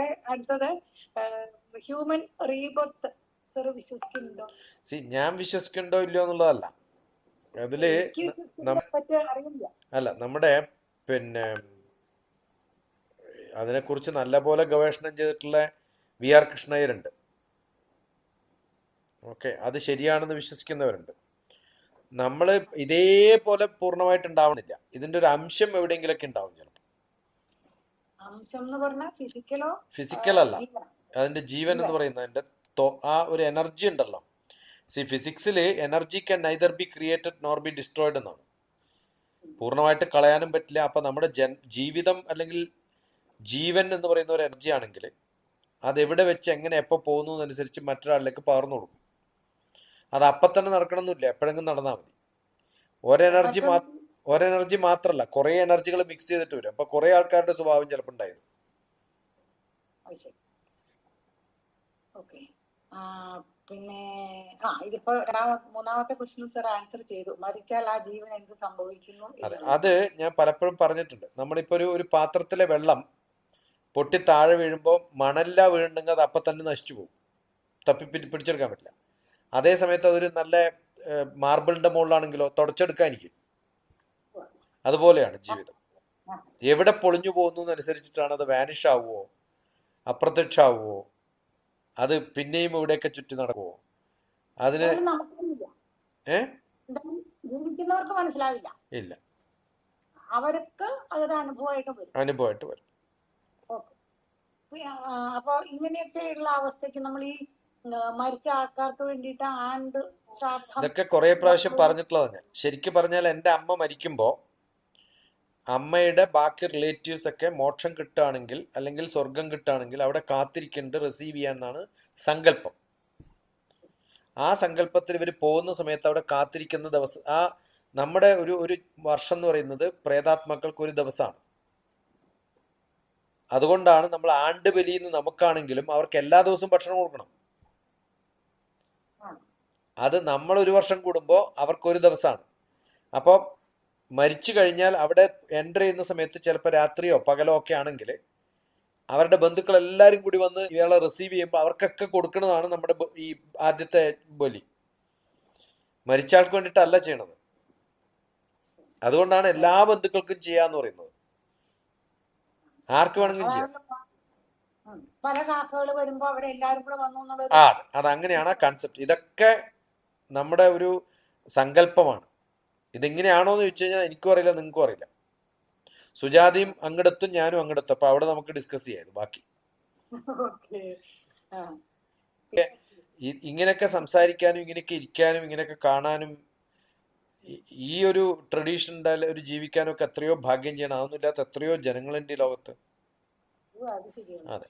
സാറേ അടുത്തത് human rebirth sir വിശ്വസിക്കുന്നുണ്ടോ? സി ഞാൻ വിശ്വസിക്കുന്നുണ്ടോ ഇല്ലയോ എന്നുള്ളതല്ല. അതിൽ അല്ല നമ്മുടെ പിന്നെ അതിനെക്കുറിച്ച് നല്ലപോലെ ഗവേഷണം ചെയ്തിട്ടുള്ള വി ആർ കൃഷ്ണയ്യരുണ്ട്. ഓക്കെ അത് ശരിയാണെന്ന് വിശ്വസിക്കുന്നവരുണ്ട്. നമ്മൾ ഇതേപോലെ പൂർണമായിട്ട് ഉണ്ടാവണില്ല. ഇതിന്റെ ഒരു അംശം എവിടെയെങ്കിലൊക്കെ ഉണ്ടാവും ചിലപ്പോൾ അംശം എന്ന് പറഞ്ഞാൽ ഫിസിക്കലോ ഫിസിക്കൽ അല്ല. അതിന്റെ ജീവൻ എന്ന് പറയുന്നത് അതിന്റെ ആ ഒരു എനർജി ഉണ്ടല്ലോ. See ഫിസിക്സിൽ energy can neither be created nor be destroyed എന്നാണ്. പൂർണമായിട്ട് കളയാനും പറ്റില്ല. അപ്പം നമ്മുടെ ജൻ ജീവിതം അല്ലെങ്കിൽ ജീവൻ എന്ന് പറയുന്ന ഒരു എനർജി ആണെങ്കിൽ അത് എവിടെ വെച്ച് എങ്ങനെ എപ്പോൾ പോകുന്നു എന്നനുസരിച്ച് മറ്റൊരാളിലേക്ക് പകർന്നു കൊടുക്കും. അത് അപ്പം തന്നെ നടക്കണമെന്നില്ല. എപ്പോഴെങ്കിലും നടന്നാൽ മതി. ഒരെനർജി മാ എനർജി മാത്രമല്ല കുറെ എനർജികൾ മിക്സ് ചെയ്തിട്ട് വരും. അപ്പൊ കുറെ ആൾക്കാരുടെ സ്വഭാവം ചിലപ്പോൾ ഉണ്ടായിരുന്നു. പിന്നെ ആ ഇതിപ്പോ മൂന്നാമത്തെ ക്വസ്റ്റ്യൻ സർ ആൻസർ ചെയ്തു. മരിച്ചാൽ ആ ജീവൻ എന്ത് സംഭവിക്കുന്നു അതെ ഞാൻ പലപ്പോഴും പറഞ്ഞിട്ടുണ്ട്. നമ്മളിപ്പോ ഒരു ഒരു പാത്രത്തിലെ വെള്ളം പൊട്ടി താഴെ വീഴുമ്പോൾ മണല്ല വീഴുന്നെങ്കിൽ അത് അപ്പം തന്നെ നശിച്ചു പോകും. തപ്പി പിടിച്ചെടുക്കാൻ പറ്റില്ല. അതേ സമയത്ത് അതൊരു നല്ല മാർബിളിന്റെ മുകളിലാണെങ്കിലോ തുടച്ചെടുക്കാനിരിക്കും. അതുപോലെയാണ് ജീവിതം. എവിടെ പൊളിഞ്ഞു പോകുന്നു അനുസരിച്ചിട്ടാണ് അത് വാനിഷ് ആവുമോ അപ്രത്യക്ഷാവുമോ അത് പിന്നെയും ഇവിടെയൊക്കെ ചുറ്റി നടക്കുമോ അതിന് ഏഹ്. ഏ? മനസ്സിലാവില്ല. ഇല്ല. അവർക്ക് അതൊരു അനുഭവമായിട്ട് വരും. അനുഭവമായിട്ട് വരും. ഓക്കെ. അപ്പൊ ഇങ്ങനെയൊക്കെയുള്ള അവസ്ഥയ്ക്ക് നമ്മൾ ഈ മരിച്ച ആൾക്കാർക്ക് വേണ്ടിയിട്ട് ആണ്ട് ഇതൊക്കെ കുറേ പ്രാവശ്യം പറഞ്ഞിട്ടുള്ളതാണ് ഞാൻ. ശരിക്കും പറഞ്ഞാൽ എന്റെ അമ്മ മരിക്കുമ്പോൾ അമ്മയുടെ ബാക്കി റിലേറ്റീവ്സ് ഒക്കെ മോക്ഷം കിട്ടുകയാണെങ്കിൽ അല്ലെങ്കിൽ സ്വർഗം കിട്ടുകയാണെങ്കിൽ അവിടെ കാത്തിരിക്കേണ്ടത് റിസീവ് ചെയ്യാന്നാണ് സങ്കല്പം. ആ സങ്കല്പത്തിൽ ഇവർ പോകുന്ന സമയത്ത് അവിടെ കാത്തിരിക്കുന്ന ദിവസം ആ നമ്മുടെ ഒരു ഒരു വർഷം എന്ന് പറയുന്നത് പ്രേതാത്മാക്കൾക്ക് ഒരു ദിവസമാണ്. അതുകൊണ്ടാണ് നമ്മൾ ആണ്ട് ബലിന്ന് നമുക്കാണെങ്കിലും അവർക്ക് എല്ലാ ദിവസവും ഭക്ഷണം കൊടുക്കണം. അത് നമ്മൾ ഒരു വർഷം കൂടുമ്പോൾ അവർക്കൊരു ദിവസമാണ്. അപ്പോൾ മരിച്ചു കഴിഞ്ഞാൽ അവിടെ എന്റർ ചെയ്യുന്ന സമയത്ത് ചിലപ്പോൾ രാത്രിയോ പകലോ ഒക്കെ ആണെങ്കിൽ അവരുടെ ബന്ധുക്കൾ എല്ലാവരും കൂടി വന്ന് ഇയാളെ റിസീവ് ചെയ്യുമ്പോൾ അവർക്കൊക്കെ കൊടുക്കുന്നതാണ് നമ്മുടെ ഈ ആദ്യത്തെ ബലി. മരിച്ച ആൾക്ക് വേണ്ടിയിട്ടല്ല ചെയ്യണത്. അതുകൊണ്ടാണ് എല്ലാ ബന്ധുക്കൾക്കും ചെയ്യാന്ന് പറയുന്നത്. ആർക്ക് വേണമെങ്കിലും ചെയ്യാം. പല കാക്കകൾ വരുമ്പോ അവരെല്ലാരും കൂടെ വന്നു ആ അത് അങ്ങനെയാണ് ആ കൺസെപ്റ്റ് ഇതൊക്കെ നമ്മുടെ ഒരു സങ്കല്പമാണ്. ഇതെങ്ങനെയാണോ എന്ന് ചോദിച്ചു കഴിഞ്ഞാൽ എനിക്കും അറിയില്ല നിങ്ങൾക്കും അറിയില്ല. സുജാതയും അങ്ങടത്തും ഞാനും അങ്ങടത്തും. അപ്പൊ അവിടെ നമുക്ക് ഡിസ്കസ് ചെയ്യാം ബാക്കി. ഇങ്ങനെയൊക്കെ സംസാരിക്കാനും ഇങ്ങനെയൊക്കെ ഇരിക്കാനും ഇങ്ങനെയൊക്കെ കാണാനും ഈ- ഒരു ട്രഡീഷൻ ഒരു ജീവിക്കാനും ഒക്കെ എത്രയോ ഭാഗ്യം ചെയ്യണം. അതൊന്നും ഇല്ലാത്ത എത്രയോ ജനങ്ങളുണ്ട് ഈ ലോകത്ത്. അത്